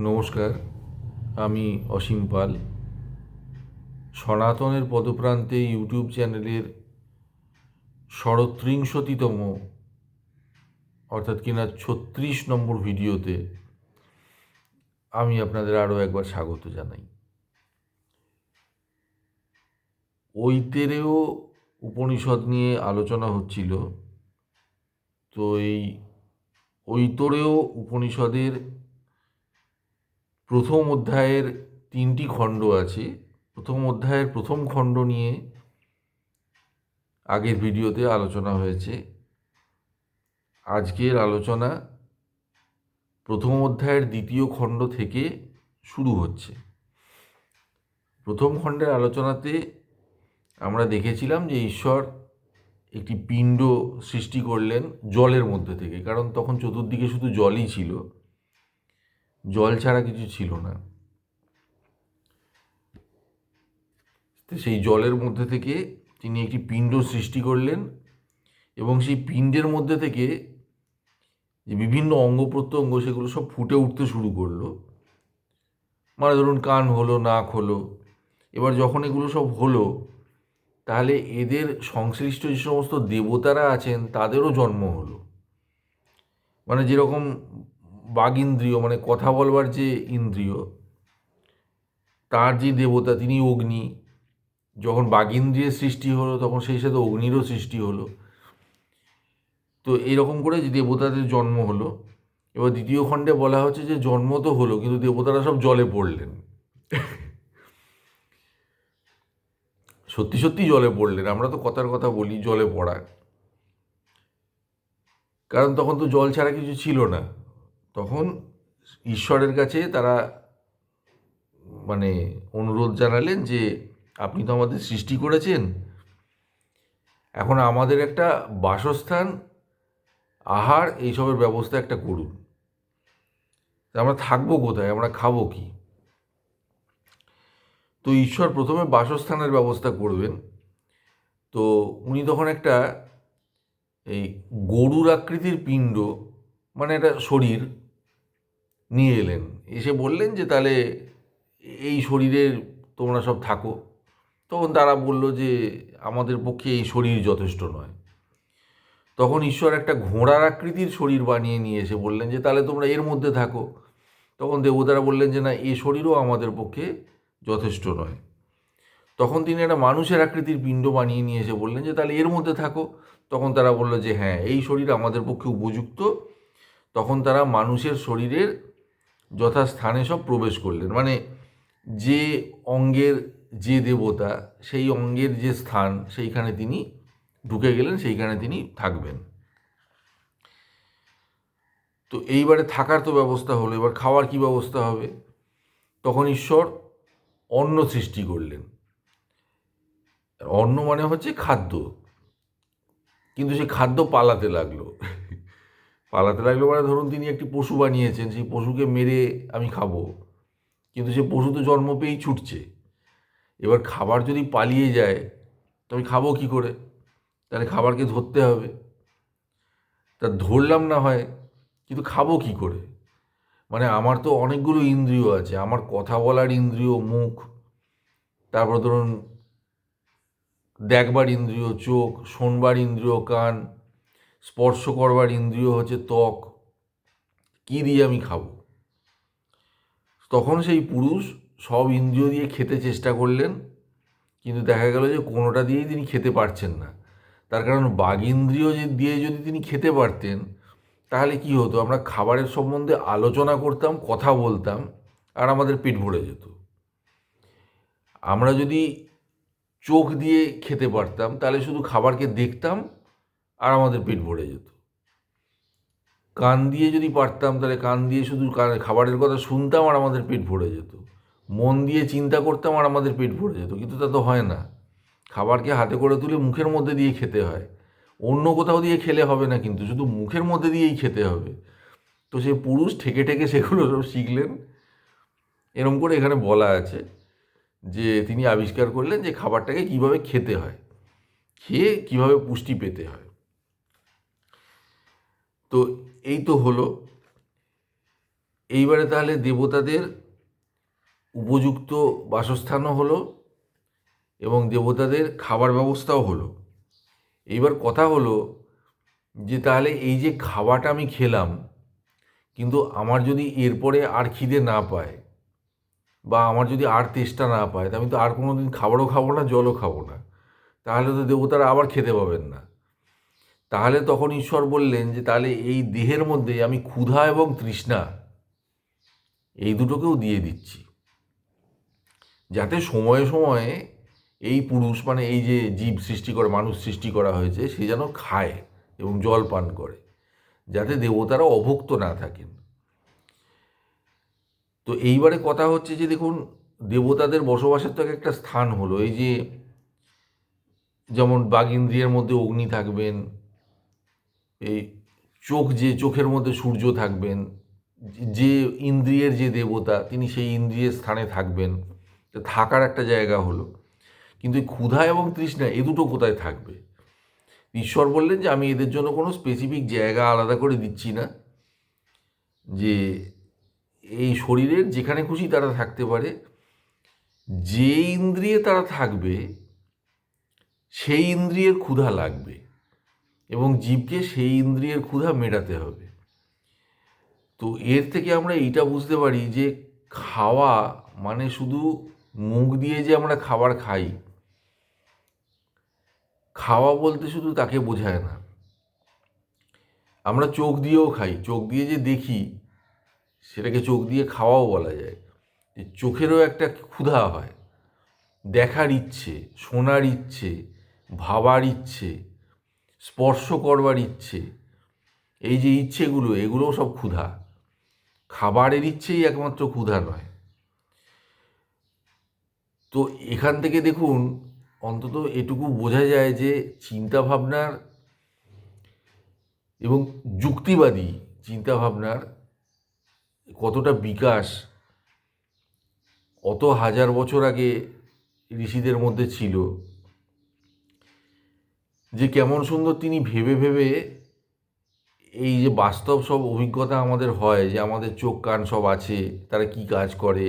নমস্কার, আমি অসীম পাল। সনাতনের পদপ্রান্তে ইউটিউব চ্যানেলের ষড়ত্রিংশতিতম অর্থাৎ কিনা ছত্রিশ নম্বর ভিডিওতে আমি আপনাদের আরও একবার স্বাগত জানাই। ঐতেরেও উপনিষদ নিয়ে আলোচনা হচ্ছিল, তো এই ঐতরেও উপনিষদের প্রথম অধ্যায়ের তিনটি খণ্ড আছে। প্রথম অধ্যায়ের প্রথম খণ্ড নিয়ে আগের ভিডিওতে আলোচনা হয়েছে। আজকের আলোচনা প্রথম অধ্যায়ের দ্বিতীয় খণ্ড থেকে শুরু হচ্ছে। প্রথম খণ্ডের আলোচনাতে আমরা দেখেছিলাম যে ঈশ্বর একটি পিণ্ড সৃষ্টি করলেন জলের মধ্যে থেকে। কারণ তখন চতুর্দিকে শুধু জলই ছিল। জল ছাড়া কিছু ছিল না। সেই জলের মধ্যে থেকে তিনি একটি পিণ্ড সৃষ্টি করলেন এবং সেই পিণ্ডের মধ্যে থেকে যে বিভিন্ন অঙ্গ প্রত্যঙ্গ সেগুলো সব ফুটে উঠতে শুরু করল। মানে ধরুন কান হলো, নাক হলো, এবার যখন এগুলো সব হলো, তাহলে এদের সংশ্লিষ্ট যে সমস্ত দেবতারা আছেন তাদেরও জন্ম হলো। মানে যেরকম বাঘ ইন্দ্রিয় মানে কথা বলবার যে ইন্দ্রিয়, তার যে দেবতা তিনি অগ্নি। যখন বাঘ ইন্দ্রিয়ের সৃষ্টি হলো, তখন সেই সাথে অগ্নিরও সৃষ্টি হলো। তো এইরকম করে যে দেবতাদের জন্ম হলো। এবার দ্বিতীয় খণ্ডে বলা হচ্ছে যে জন্ম তো হলো, কিন্তু দেবতারা সব জলে পড়লেন। সত্যি সত্যি জলে পড়লেন, আমরা তো কথার কথা বলি জলে পড়া কারণ তখন তো জল ছাড়া কিছু ছিল না। তখন ঈশ্বরের কাছে তারা মানে অনুরোধ জানালেন যে, আপনি তো আমাদের সৃষ্টি করেছেন। এখন আমাদের একটা বাসস্থান, আহার, এইসবের ব্যবস্থা একটা করুন। আমরা থাকব কোথায়? আমরা খাব কি? তো ঈশ্বর প্রথমে বাসস্থানের ব্যবস্থা করবেন। তো উনি তখন একটা, এই গরুর আকৃতির পিণ্ড মানে একটা শরীর নিয়ে এলেন। এসে বললেন যে, তাহলে এই শরীরের তোমরা সব থাকো। তখন তারা বলল যে, আমাদের পক্ষে এই শরীর যথেষ্ট নয়। তখন ঈশ্বর একটা ঘোড়ার আকৃতির শরীর বানিয়ে নিয়ে এসে বললেন যে, তাহলে তোমরা এর মধ্যে থাকো। তখন দেবতারা বললেন যে, না, এ শরীরও আমাদের পক্ষে যথেষ্ট নয়। তখন তিনি একটা মানুষের আকৃতির পিণ্ড বানিয়ে নিয়ে এসে বললেন যে, তাহলে এর মধ্যে থাকো। তখন তারা বলল যে হ্যাঁ এই শরীর আমাদের পক্ষে উপযুক্ত। তখন তারা মানুষের শরীরের যথাস্থানে সব প্রবেশ করলেন। মানে যে অঙ্গের যে দেবতা, সেই অঙ্গের যে স্থান, সেইখানে তিনি ঢুকে গেলেন, সেইখানে তিনি থাকবেন। তো এইবারে থাকার তো ব্যবস্থা হলো। এবার খাওয়ার কি ব্যবস্থা হবে? তখন ঈশ্বর অন্ন সৃষ্টি করলেন। অন্ন মানে হচ্ছে খাদ্য। কিন্তু সেই খাদ্য পালাতে লাগল। পালাতে লাগল মানে ধরুন তিনি একটি পশু বানিয়েছেন, সেই পশুকে মেরে আমি খাব। কিন্তু সে পশু তো জন্ম পেয়েই ছুটছে। এবার খাবার যদি পালিয়ে যায়, তো আমি খাব কী করে? তাহলে খাবারকে ধরতে হবে। তা ধরলাম না হয়, কিন্তু খাব কী করে? মানে আমার তো অনেকগুলো ইন্দ্রিয় আছে, আমার কথা বলার ইন্দ্রিয়, মুখ, তারপর ধরুন দেখবার ইন্দ্রিয়, চোখ, শোনবার ইন্দ্রিয়, কান স্পর্শ করবার ইন্দ্রিয় হচ্ছে ত্বক। কী দিয়ে আমি খাব? তখন সেই পুরুষ সব ইন্দ্রিয় দিয়ে খেতে চেষ্টা করলেন, কিন্তু দেখা গেল যে কোনোটা দিয়েই তিনি খেতে পারছেন না। তার কারণ বাঘ ইন্দ্রিয় দিয়ে যদি তিনি খেতে পারতেন, তাহলে কি হতো? আমরা খাবারের সম্বন্ধে আলোচনা করতাম, কথা বলতাম, আর আমাদের পেট ভরে যেত। আমরা যদি চোখ দিয়ে খেতে পারতাম, তাহলে শুধু খাবারকে দেখতাম আর আমাদের পেট ভরে যেত। কান দিয়ে যদি পারতাম, তাহলে কান দিয়ে শুধু খাবারের কথা শুনতাম আর আমাদের পেট ভরে যেত। মন দিয়ে চিন্তা করতাম আর আমাদের পেট ভরে যেত, কিন্তু তা তো হয় না। খাবারকে হাতে করে তুলে মুখের মধ্যে দিয়ে খেতে হয়। অন্য কোথাও দিয়ে খেলে হবে না কিন্তু, শুধু মুখের মধ্যে দিয়েই খেতে হবে। তো সে পুরুষ ঠেকে ঠেকে সেগুলো সব শিখলেন। এরম করে এখানে বলা আছে যে, তিনি আবিষ্কার করলেন যে, খাবারটাকে কীভাবে খেতে হয়। খেয়ে কীভাবে পুষ্টি পেতে হয়। তো এই তো হলো। এইবারে তাহলে দেবতাদের উপযুক্ত বাসস্থানও হলো এবং দেবতাদের খাবার ব্যবস্থাও হলো। এইবার কথা হলো যে তাহলে এই যে খাওয়াটা আমি খেলাম, কিন্তু আমার যদি এরপরে আর খিদে না পায় বা আমার যদি আর তেষ্টা না পায়, তা আমি তো আর কোনো দিন খাবারও খাব না, জলও খাব না। তাহলে তো দেবতারা আবার খেতে পাবেন না। তাহলে তখন ঈশ্বর বললেন যে, তাহলে এই দেহের মধ্যে আমি ক্ষুধা এবং তৃষ্ণা এই দুটোকেও দিয়ে দিচ্ছি। যাতে সময়ে সময়ে এই পুরুষ মানে এই যে জীব সৃষ্টি করে, মানুষ সৃষ্টি করা হয়েছে, সে যেন খায় এবং জল পান করে। যাতে দেবতারা অভুক্ত না থাকেন। তো এইবারে কথা হচ্ছে যে, দেখুন, দেবতাদের বসবাসের তো এক একটা স্থান হলো। এই যে, যেমন বাঘ ইন্দ্রিয়ের মধ্যে অগ্নি থাকবেন এই চোখ যে চোখের মধ্যে সূর্য থাকবেন, যে ইন্দ্রিয়ের যে দেবতা, তিনি সেই ইন্দ্রিয়ের স্থানে থাকবেন। থাকার একটা জায়গা হলো। কিন্তু ক্ষুধা এবং তৃষ্ণা, এ দুটো কোথায় থাকবে? ঈশ্বর বললেন যে, আমি এদের জন্য কোনো স্পেসিফিক জায়গা আলাদা করে দিচ্ছি না। যে এই শরীরের যেখানে খুশি তারা থাকতে পারে। যে ইন্দ্রিয়ে তারা থাকবে, সেই ইন্দ্রিয়ের ক্ষুধা লাগবে। এবং জীবকে সেই ইন্দ্রিয়ের ক্ষুধা মেটাতে হবে। তো এর থেকে আমরা এইটা বুঝতে পারি যে খাওয়া মানে শুধু মুখ দিয়ে যে আমরা খাবার খাই, খাওয়া বলতে শুধু তাকে বোঝায় না। আমরা চোখ দিয়েও খাই, চোখ দিয়ে যে দেখি, সেটাকে চোখ দিয়ে খাওয়াও বলা যায়। চোখেরও একটা ক্ষুধা হয়, দেখার ইচ্ছে, শোনার ইচ্ছে, ভাবার ইচ্ছে স্পর্শ করবার ইচ্ছে। এই যে ইচ্ছেগুলো, এগুলোও সব ক্ষুধা। খাবারের ইচ্ছেই একমাত্র ক্ষুধা নয়। তো এখান থেকে দেখুন, অন্তত এটুকু বোঝা যায় যে চিন্তাভাবনার এবং যুক্তিবাদী চিন্তাভাবনার কতটা বিকাশ অত হাজার বছর আগে ঋষিদের মধ্যে ছিল। যে কেমন সুন্দর তিনি ভেবে ভেবে এই যে বাস্তব সব অভিজ্ঞতা আমাদের হয়, যে আমাদের চোখ কান সব আছে, তারা কি কাজ করে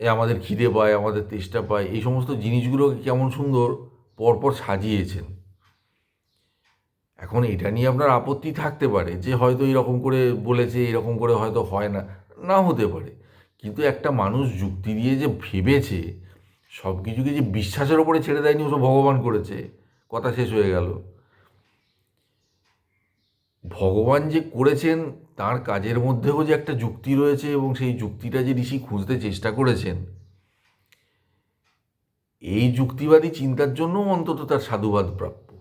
আমাদের খিদে পায়, আমাদের তেষ্টা পায়, এই সমস্ত জিনিসগুলোকে কেমন সুন্দর পরপর সাজিয়েছেন। এখন এটা নিয়ে আপনার আপত্তি থাকতে পারে যে হয়তো এরকম করে বলেছে, এরকম করে হয়তো হয় না না হতে পারে। কিন্তু একটা মানুষ যুক্তি দিয়ে যে ভেবেছে সব কিছুকে যে বিশ্বাসের ওপরে ছেড়ে দেয়নি ওসব ভগবান করেছে? কথা শেষ হয়ে গেল। ভগবান যে করেছেন, তার কাজের মধ্যেও যে একটা যুক্তি রয়েছে এবং সেই যুক্তিটা যে ঋষি খুঁজতে চেষ্টা করেছেন, এই যুক্তিবাদী চিন্তার জন্যও অন্তত তার সাধুবাদ প্রাপ্য।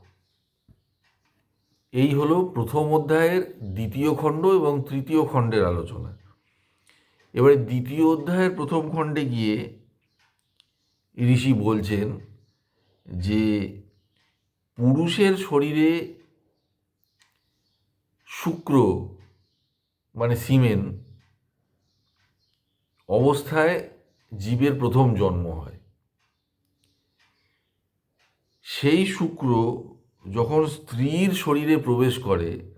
এই হলো প্রথম অধ্যায়ের দ্বিতীয় খণ্ড এবং তৃতীয় খণ্ডের আলোচনা। এবারে দ্বিতীয় অধ্যায়ের প্রথম খণ্ডে গিয়ে ঋষি বলছেন যে পুরুষের শরীরে শুক্র মানে সিমেন, অবস্থায় জীবের প্রথম জন্ম হয়। সেই শুক্র যখন স্ত্রীর শরীরে প্রবেশ করে,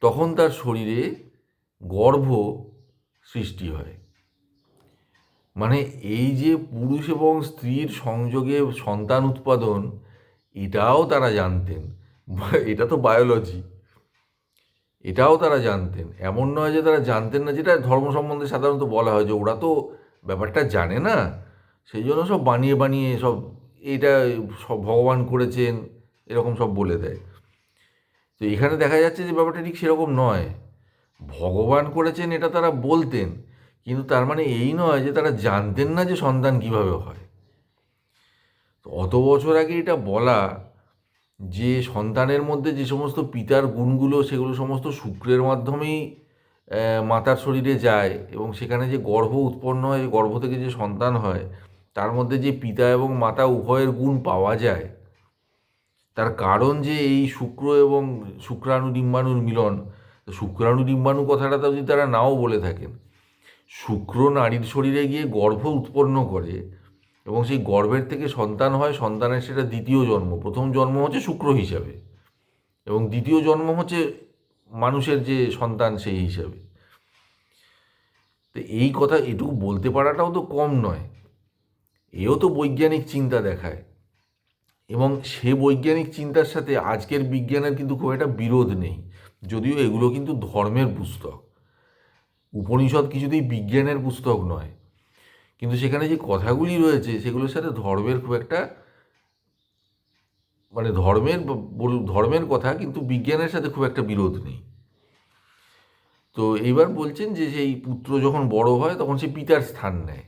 তখন তার শরীরে গর্ভ সৃষ্টি হয়। মানে এই যে পুরুষ এবং স্ত্রীর সংযোগে সন্তান উৎপাদন, এটাও তারা জানতেন। এটা তো বায়োলজি। এটাও তারা জানতেন। এমন নয় যে তারা জানতেন না, যেটা ধর্ম সম্বন্ধে সাধারণত বলা হয় যে ওরা তো ব্যাপারটা জানে না। সেই জন্য সব বানিয়ে বানিয়ে সব এটা সব ভগবান করেছেন, এরকম সব বলে দেয়। তো এখানে দেখা যাচ্ছে যে ব্যাপারটা ঠিক সেরকম নয়। ভগবান করেছেন এটা তারা বলতেন। কিন্তু তার মানে এই নয় যে তারা জানতেন না যে সন্তান কীভাবে হয়। তো অত বছর আগে এটা বলা যে সন্তানের মধ্যে যে সমস্ত পিতার গুণগুলো, সেগুলো সমস্ত শুক্রের মাধ্যমেই মাতার শরীরে যায় এবং সেখানে যে গর্ভ উৎপন্ন হয় গর্ভ থেকে যে সন্তান হয়, তার মধ্যে যে পিতা এবং মাতা উভয়ের গুণ পাওয়া যায়। তার কারণ যে এই শুক্র এবং শুক্রাণু ডিম্বাণুর মিলন শুক্রাণু ডিম্বাণু কথাটা তো যদি তারা নাও বলে থাকেন শুক্র নারীর শরীরে গিয়ে গর্ভ উৎপন্ন করে এবং সেই গর্ভের থেকে সন্তান হয়, সন্তানের সেটা দ্বিতীয় জন্ম। প্রথম জন্ম হচ্ছে শুক্র হিসাবে এবং দ্বিতীয় জন্ম হচ্ছে মানুষের যে সন্তান সেই হিসাবে। তো এই কথা এটুকু বলতে পারাটাও তো কম নয়। এও তো বৈজ্ঞানিক চিন্তা দেখায় এবং সে বৈজ্ঞানিক চিন্তার সাথে আজকের বিজ্ঞানের কিন্তু খুব একটা বিরোধ নেই। যদিও এগুলো কিন্তু ধর্মের পুস্তক। উপনিষদ কিছুতেই বিজ্ঞানের পুস্তক নয়। কিন্তু সেখানে যে কথাগুলি রয়েছে, সেগুলোর সাথে ধর্মের খুব একটা মানে ধর্মের ধর্মের কথা কিন্তু বিজ্ঞানের সাথে খুব একটা বিরোধ নেই। তো এইবার বলছেন যে সেই পুত্র যখন বড় হয়, তখন সে পিতার স্থান নেয়।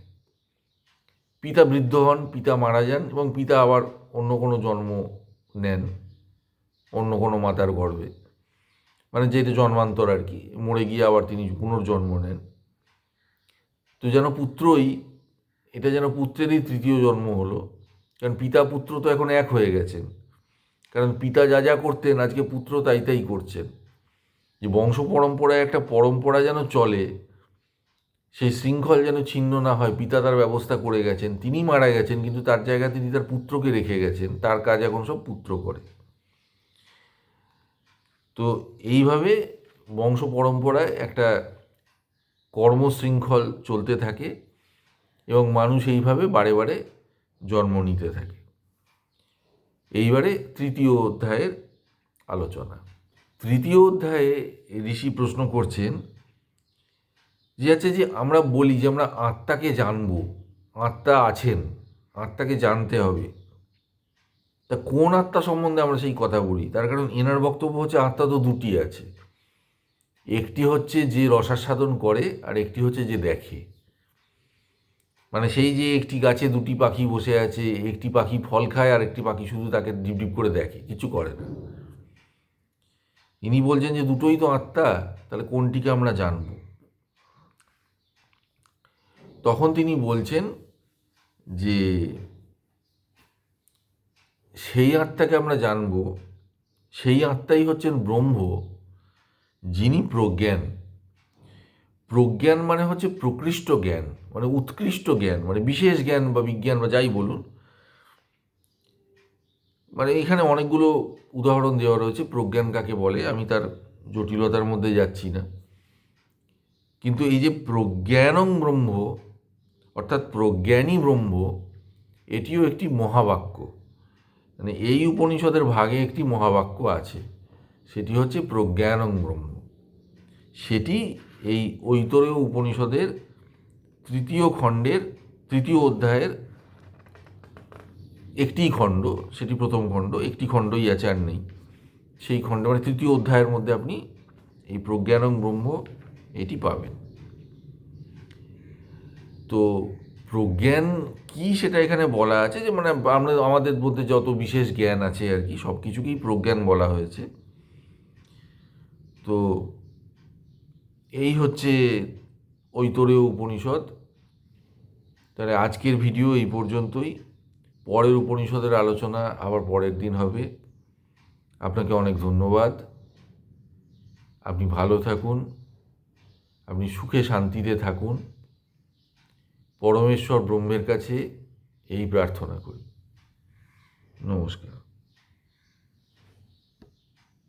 পিতা বৃদ্ধ হন, পিতা মারা যান এবং পিতা আবার অন্য কোনো জন্ম নেন, অন্য কোনো মাতার গর্ভে। মানে যেটা জন্মান্তর আর কি, মরে গিয়ে আবার তিনি পুনর্জন্ম নেন। তো যেন পুত্রই, এটা যেন পুত্রেরই তৃতীয় জন্ম হলো, কারণ পিতা পুত্র তো এখন এক হয়ে গেছেন। কারণ পিতা যা যা করতেন, আজকে পুত্র তাই তাই করছেন। যে বংশ পরম্পরায় একটা পরম্পরা যেন চলে, সেই শৃঙ্খল যেন ছিন্ন না হয়, পিতা তার ব্যবস্থা করে গেছেন, তিনি মারা গেছেন, কিন্তু তার জায়গায় তিনি তার পুত্রকে রেখে গেছেন, তার কাজ এখন সব পুত্র করে। তো এইভাবে বংশ পরম্পরায় একটা কর্মশৃঙ্খল চলতে থাকে এবং মানুষ এইভাবে বারে বারে জন্ম নিতে থাকে। এইবারে তৃতীয় অধ্যায়ের আলোচনা। তৃতীয় অধ্যায়ে ঋষি প্রশ্ন করছেন যে আছে যে আমরা বলি যে আমরা আত্মাকে জানব, আত্মা আছেন, আত্মাকে জানতে হবে। তা কোন আত্মা সম্বন্ধে আমরা সেই কথা বলি? তার কারণ এনার বক্তব্য হচ্ছে আত্মা তো দুটি আছে। একটি হচ্ছে যে রসাস্বাদন করে, আর একটি হচ্ছে যে দেখে। মানে সেই যে একটি গাছে দুটি পাখি বসে আছে, একটি পাখি ফল খায়, আর একটি পাখি শুধু তাকে ডিপ ডিপ করে দেখে, কিছু করে না। ইনি বলছেন যে দুটোই তো আত্মা, তাহলে কোনটিকে আমরা জানব? তখন তিনি বলছেন যে সেই আত্মাকে আমরা জানব, সেই আত্মাই হচ্ছেন ব্রহ্ম, যিনি প্রজ্ঞান। প্রজ্ঞান মানে হচ্ছে প্রকৃষ্ট জ্ঞান মানে উৎকৃষ্ট জ্ঞান মানে বিশেষ জ্ঞান বা বিজ্ঞান বা যাই বলুন। মানে এখানে অনেকগুলো উদাহরণ দেওয়া রয়েছে, প্রজ্ঞান কাকে বলে, আমি তার জটিলতার মধ্যে যাচ্ছি না। কিন্তু এই যে প্রজ্ঞানং ব্রহ্ম, অর্থাৎ প্রজ্ঞানী ব্রহ্ম, এটিও একটি মহাবাক্য। মানে এই উপনিষদের ভাগে একটি মহাবাক্য আছে, সেটি হচ্ছে প্রজ্ঞানং ব্রহ্ম। সেটি এই ঐতরেয় উপনিষদের তৃতীয় খণ্ডের, তৃতীয় অধ্যায়ের একটি খণ্ড, সেটি প্রথম খণ্ড, একটি খণ্ডই আছে আর নেই। সেই খণ্ড মানে তৃতীয় অধ্যায়ের মধ্যে আপনি এই প্রজ্ঞানং ব্রহ্ম এটি পাবেন। তো প্রজ্ঞান কি সেটা এখানে বলা আছে? যে মানে আমরা আমাদের মধ্যে যত বিশেষ জ্ঞান আছে আর কি, সব কিছুকেই প্রজ্ঞান বলা হয়েছে। তো এই হচ্ছে ঐতরেয় উপনিষদ। তাহলে আজকের ভিডিও এই পর্যন্তই। পরের উপনিষদের আলোচনা আবার পরের দিন হবে। আপনাকে অনেক ধন্যবাদ। আপনি ভালো থাকুন। আপনি সুখে শান্তিতে থাকুন। পরমেশ্বর ব্রহ্মের কাছে এই প্রার্থনা করি। নমস্কার।